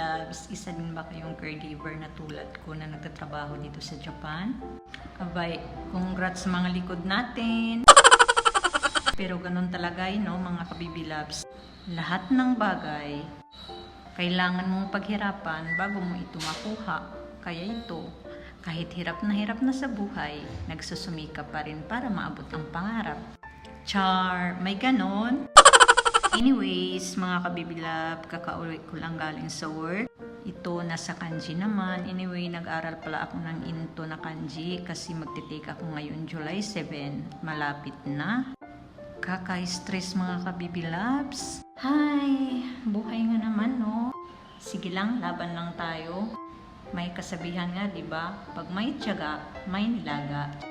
loves, isa din ba kayong caregiver na tulad ko na nagtatrabaho dito sa Japan? Abay, congrats sa mga likod natin! Pero ganun talaga yun, no, mga kabibi loves. Lahat ng bagay, kailangan mong paghirapan bago mo ito makuha. Kaya ito, kahit hirap na hirap na sa buhay, nagsusumika pa rin para maabot ang pangarap. Char, may ganon. Anyways, mga kabibilab, kakauwi ko lang galing sa work. Ito, nasa kanji naman. Anyway, nag-aral pala ako ng into na kanji kasi magtitake ako ngayon July 7. Malapit na. Kaka-stress mga kabibilabs. Hi! Buhay nga naman, no? Sige lang, laban lang tayo. May kasabihan nga, di ba? Pag may tiyaga, may nilaga.